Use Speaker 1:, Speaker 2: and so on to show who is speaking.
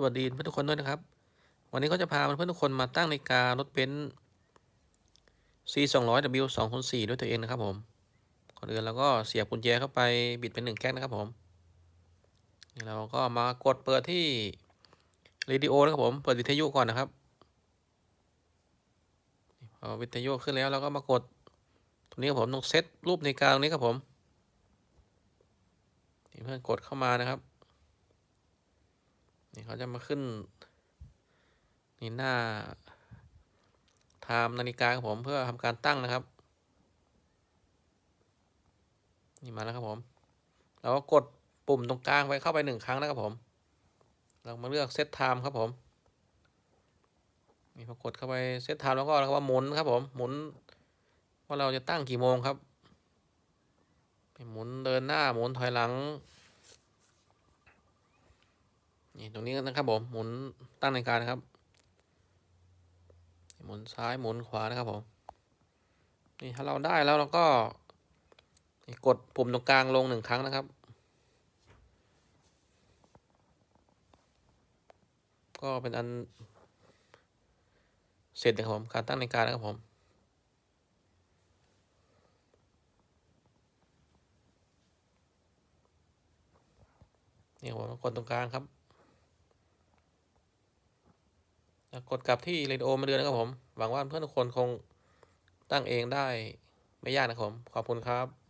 Speaker 1: สวัสดีเพื่อนทุกคนด้วยนะครับ วันนี้ก็จะพาเพื่อนทุกคนมาตั้งนาฬิการถเบนซ์ C 2 0 0 W 2 0 4ด้วยตัวเองนะครับผม ก่อนอื่นเราก็เสียบกุญแจเข้าไปบิดเป็นหนึ่งแก๊กนะครับผมเราก็มากดเปิดที่เรดิโอนะครับผม เปิดวิทยุก่อนนะครับพอวิทยุขึ้นแล้วเราก็มากดตรงนี้ครับผมต้องเซตรูปนาฬิกาตรงนี้ครับผมเพื่อนกดเข้ามานะครับ นี่เขาจะมาขึ้น นี่หน้าไทม์นาฬิกาครับผมเพื่อทำการตั้งนะครับ นี่มาแล้วครับผมเราก็กดปุ่มตรงกลางไว้เข้าไปหนึ่งครั้งนะครับผม เรามาเลือกเซตไทม์ครับผม นี่พอกดเข้าไปเซตไทม์แล้วก็เราก็ว่าหมุนครับผม หมุนว่าเราจะตั้งกี่โมงครับ หมุนเดินหน้าหมุนถอยหลัง นี่ตรงนี้นะครับผมหมุนตั้งนาฬิกานะครับ หมุนซ้ายหมุนขวานะครับผมนี่ถ้าเราได้แล้วเราก็กดปุ่มตรงกลางลงหนึ่งครั้งนะครับ ก็เป็นอันเสร็จนะครับผมการตั้งนาฬิกานะครับผมนี่ผมกดตรงกลางครับ กดกลับที่เรดิโอมาเดือนนะครับผม หวังว่าเพื่อนทุกคนคงตั้งเองได้ไม่ยากนะครับผม ขอบคุณครับ